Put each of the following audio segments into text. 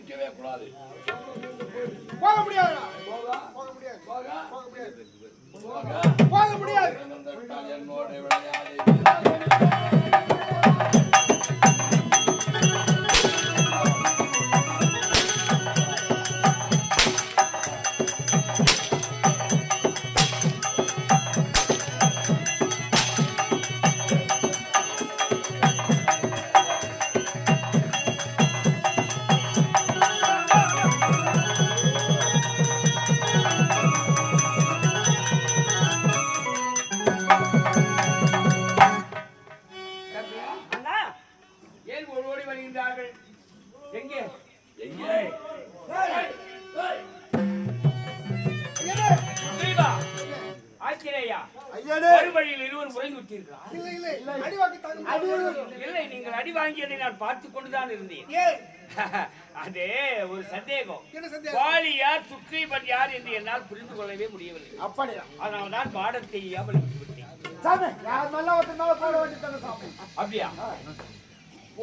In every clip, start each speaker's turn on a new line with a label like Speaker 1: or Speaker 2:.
Speaker 1: இருக்கவே கூடாது.
Speaker 2: போக முடியாது.
Speaker 1: போகா
Speaker 2: முடியாது.
Speaker 1: போகா
Speaker 2: முடியாது.
Speaker 1: போகா
Speaker 2: முடியாது.
Speaker 1: என்னோடு விளையாடி
Speaker 3: அதனால் தான் பாடம் தெரியாமல்
Speaker 2: சாமி யார் மேல ஒருத்தனால போட வேண்டியதானே சாமி?
Speaker 3: அப்படியா?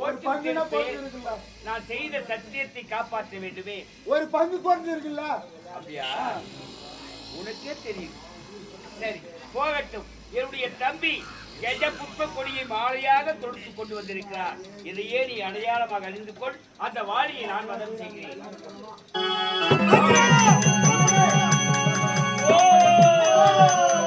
Speaker 2: ஒரு பங்குனா
Speaker 3: நான் செய்த சத்தியத்தை காப்பாற்ற வேண்டுமே.
Speaker 2: ஒரு பங்கு குறைஞ்சு இருக்குல்ல
Speaker 3: அப்படியா? உனக்கே தெரியும். சரி போகட்டும். என்னுடைய தம்பி கெஜ புஷ்ப கொடியை மாலையாக தொடுத்து கொண்டு வந்திருக்கிறார். இதையே நீ அடையாளமாக அறிந்து கொள். அந்த வாளியை நான் வதம் செய்கிறேன்.
Speaker 1: என்ன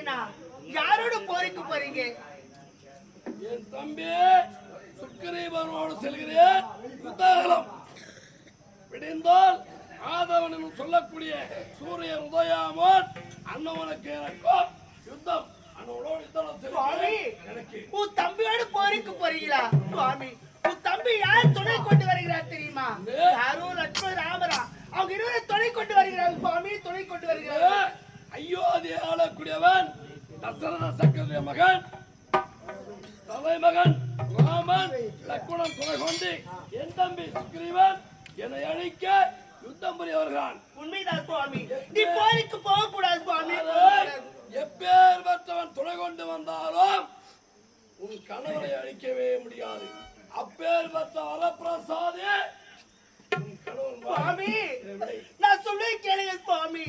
Speaker 4: கேட்கிறேன்னா யாரோட போருக்கு போறீங்க?
Speaker 1: என் தம்பி சுக்கரீவனோடு செல்கிறேன். யுத்தகலம் விடிந்தால் ஆதவன் சொல்லக்கூடிய சூரியன் உதயாமன் அண்ணவனுக்கு எனக்கும் யுத்தம்.
Speaker 4: உன் தம்பியோட போருக்கு போறீங்களா? சுவாமி உன் தம்பி யார் துணை கொண்டு வருகிறார் தெரியுமா? யாரோ லட்சுமண ராமரா. அவங்க இருவரும் துணை கொண்டு வருகிறார் சுவாமி துணை கொண்டு வருகிறார்
Speaker 1: ஐயோதி ஆளக்கூடியவன் தசரத சக்கரவர்த்திய மகன் தலைமகன் ராமன் லக்குணன் துணை கொண்டு என் தம்பி சுக்ரீவன் என்னை அழிக்க யுத்தம் புரிய வருகிறான்
Speaker 4: உண்மைதான் சுவாமி. நீ போருக்கு போக கூடாது சுவாமி.
Speaker 1: எப்பேர் பெற்றவன் துணை கொண்டு வந்தாலும் உன் கணவரை அழிக்கவே முடியாது. அப்பேர் பெற்ற வரப்பிரசாதே உன் கணவன்
Speaker 4: சுவாமி. நான் சொல்லுவே கேளுங்க சுவாமி.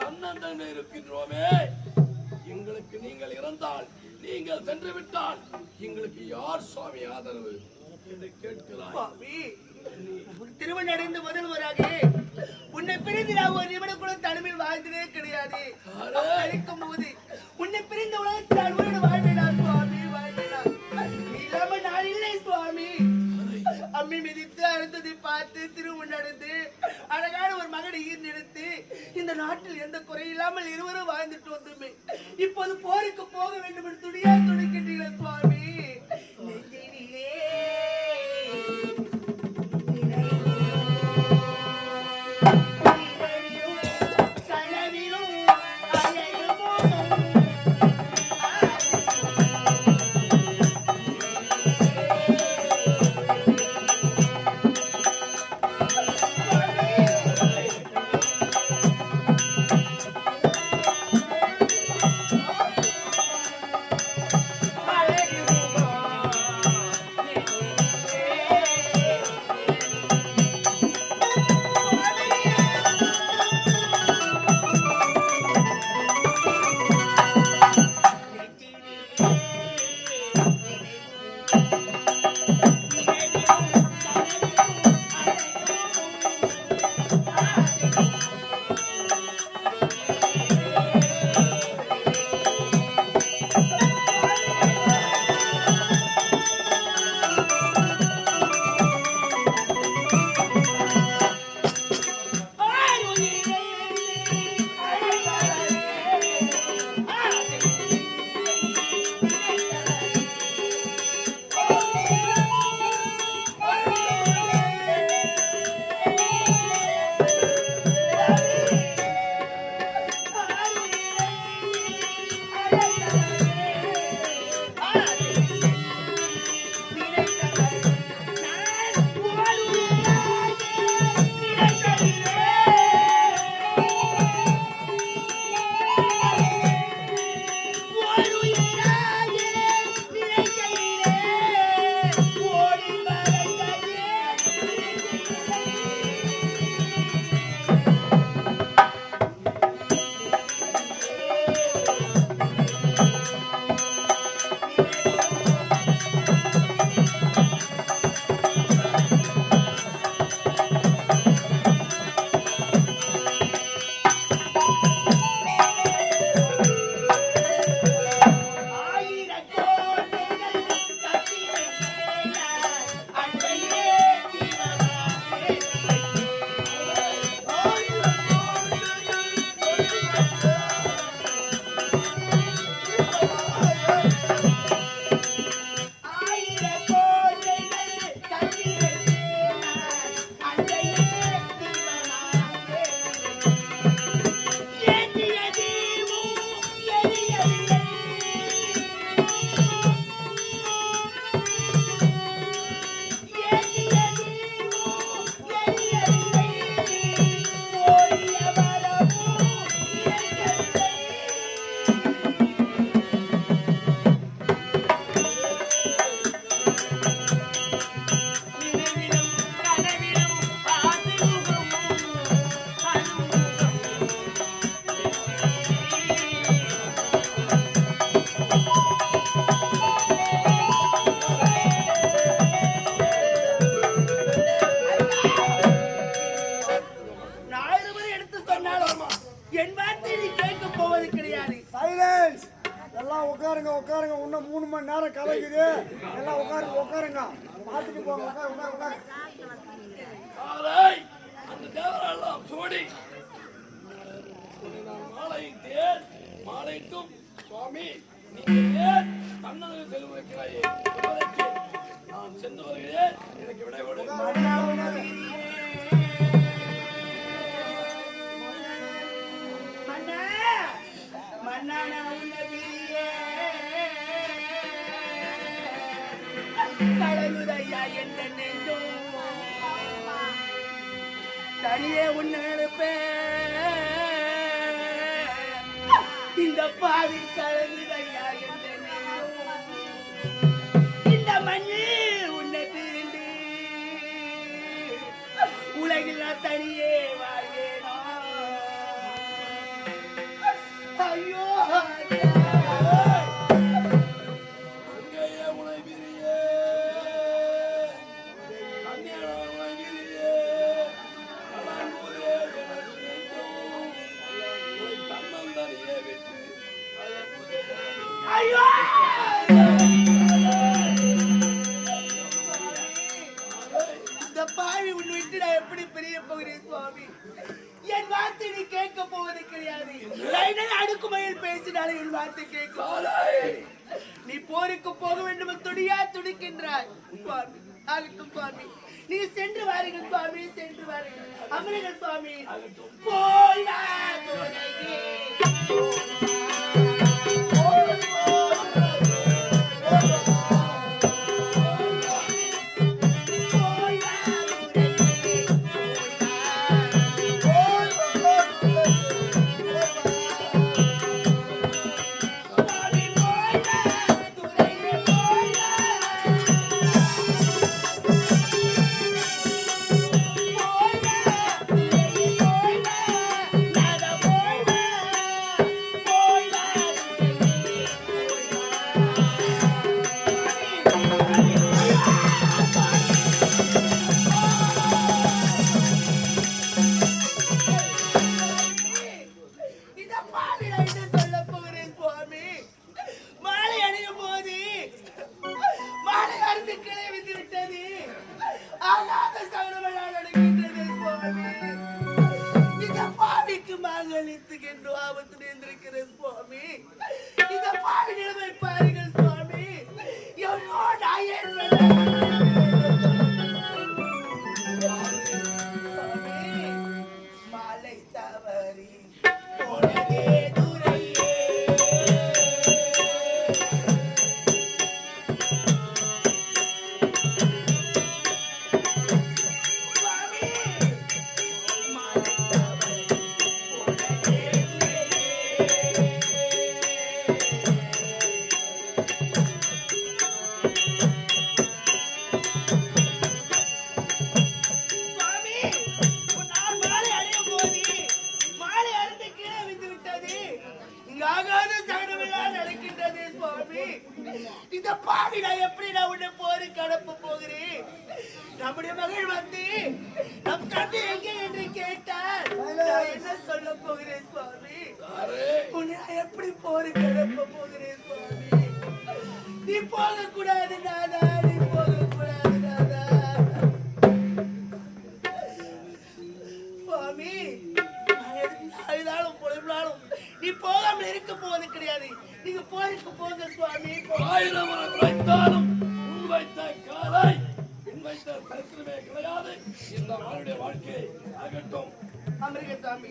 Speaker 1: தன்னந்தன்மை இருக்கின்றோமே. எங்களுக்கு நீங்கள் இறந்தால் நீங்கள் சென்று விட்டால் எங்களுக்கு யார் சுவாமி ஆதரவு? என்று
Speaker 4: திருமணம் அடைந்த முதல்வராக உன்னை பிரிந்து நான் ஒரு நிமிடம் கூட தனிமையில் வாழ்ந்ததே கிடையாது. போது உன்னை பிரிந்த உலகத்தில் வாழ்வேனா? மிதித்து பார்த்து திரும்ப நடந்து அழகான ஒரு மகனை ஈர்ந்தெடுத்து இந்த நாட்டில் எந்த குறையில்லாமல் இருவரும் வாழ்ந்துட்டு வந்தோமே. இப்போது போருக்கு போக வேண்டும் என்று துணியா துணிக்கின்றீங்களா சுவாமி.
Speaker 1: நான் சென்று வருகிறேன் எனக்கு விடை கொடு
Speaker 4: தனியே உன்னை அனுப்ப இந்த பாவி கலந்து தனியே வாழ நீ போக கூடாது நானா நீ போக கூடாது நானா சுவாமி அழுதாலும் பொழுதாலும் நீ போகாமல் இருக்க போவது கிடையாது. நீங்க போருக்கு போங்க சுவாமி.
Speaker 1: ஆயிரம் உழைத்தாலும் உன் வைத்த காலை உன் கிடையாது. இந்த மானுடைய வாழ்க்கையை அகட்டும்
Speaker 4: அமெரிக்க சாமி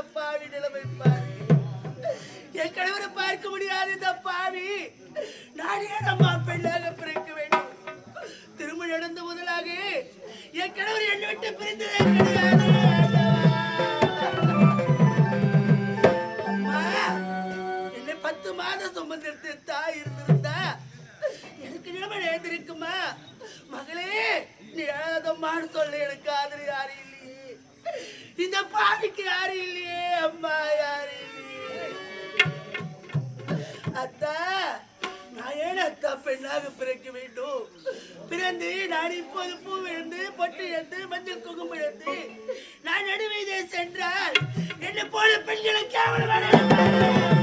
Speaker 4: இந்த பாவி நிலைமை பாரு. என் கணவரை பார்க்க முடியாது இந்த பாவி ஏன் நம்ம பெண்ணாக பிறக்க வேண்டும்? திரும்ப நடந்த முதலாக என் கணவர் என்னை விட்டு பிரிந்ததே கிடையாது. பத்து மாதம் சுமந்திரத்து தாய் இருந்திருந்தா எனக்கு நிலைமை எழுந்திருக்குமா மகளே நீ எழுதம்மான்னு சொல்லு எனக்கு ஆதரவு யாரும் இந்த பாவிக்கு யாரு இல்லையே? அம்மா யாரு இல்லையே? அத்தா நான் ஏன் அத்தா பெண்ணாக பிறக்க வேண்டும்? பிறந்து நான் இப்போது பூ விழுந்து பொட்டு இழந்து மஞ்சள் குங்குமம் இழந்து நான் நடுவீதே சென்றால் என்ன போல பெண்களை கேவலம்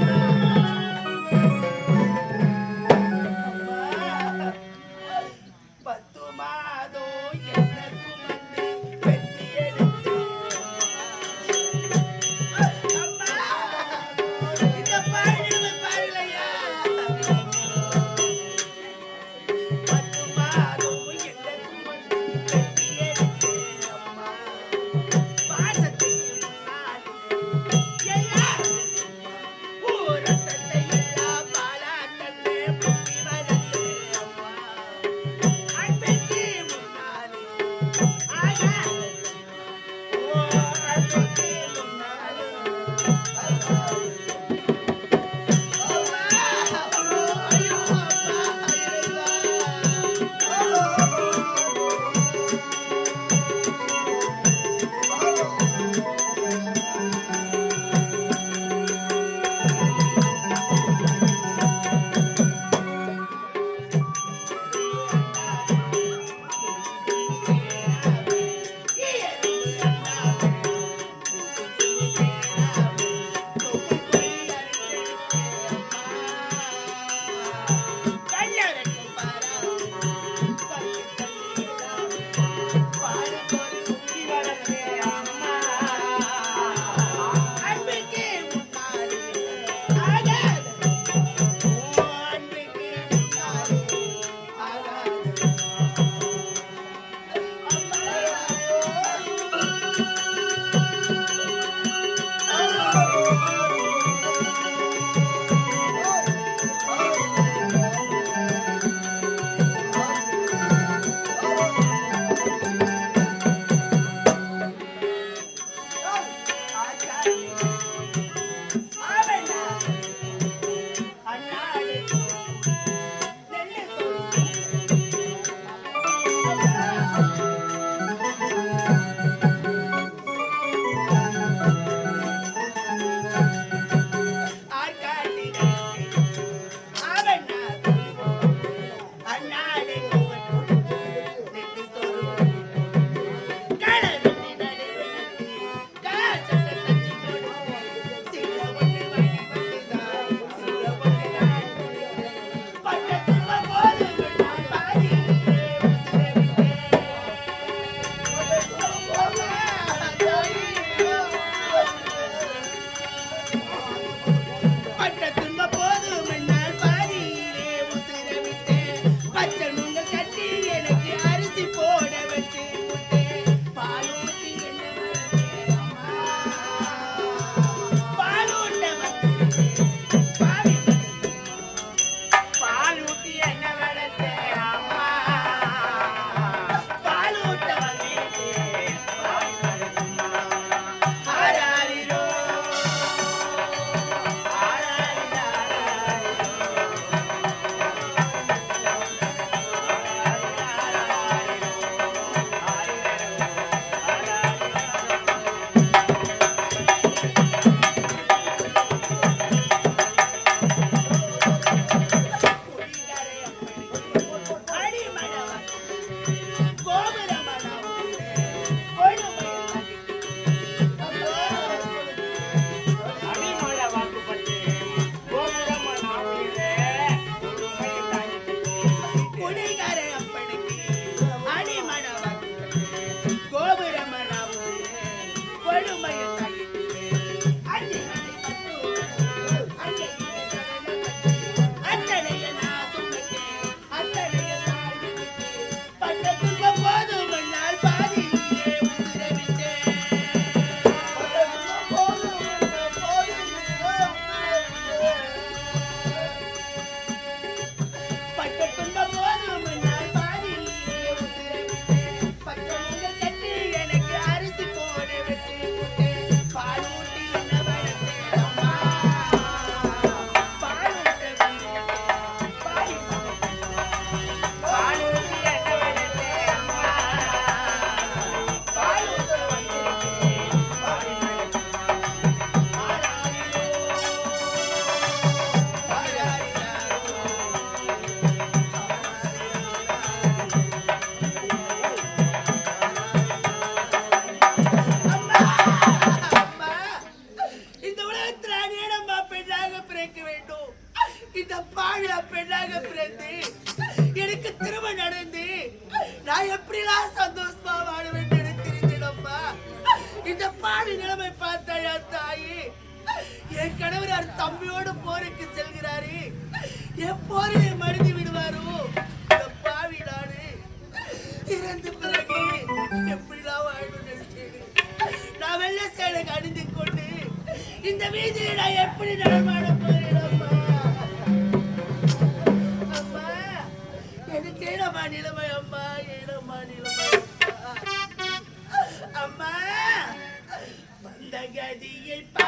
Speaker 4: எப்போது போரிலே மடிந்து விடுவாரோ? இந்த பாவி நாடு இறந்த பிறகு எப்படிலாம் வாழணும் நினைச்சேன் நான் வெள்ள சேலை அணிந்து கொண்டு இந்த வீதியில நான் எப்படி நடமாட போறேன் அம்மா? அம்மா எனக்கு ஏனம்மா நிலைமை அம்மா? ஏனம்மா நிலைமை அம்மா? அம்மா வந்த கதியை பார்த்து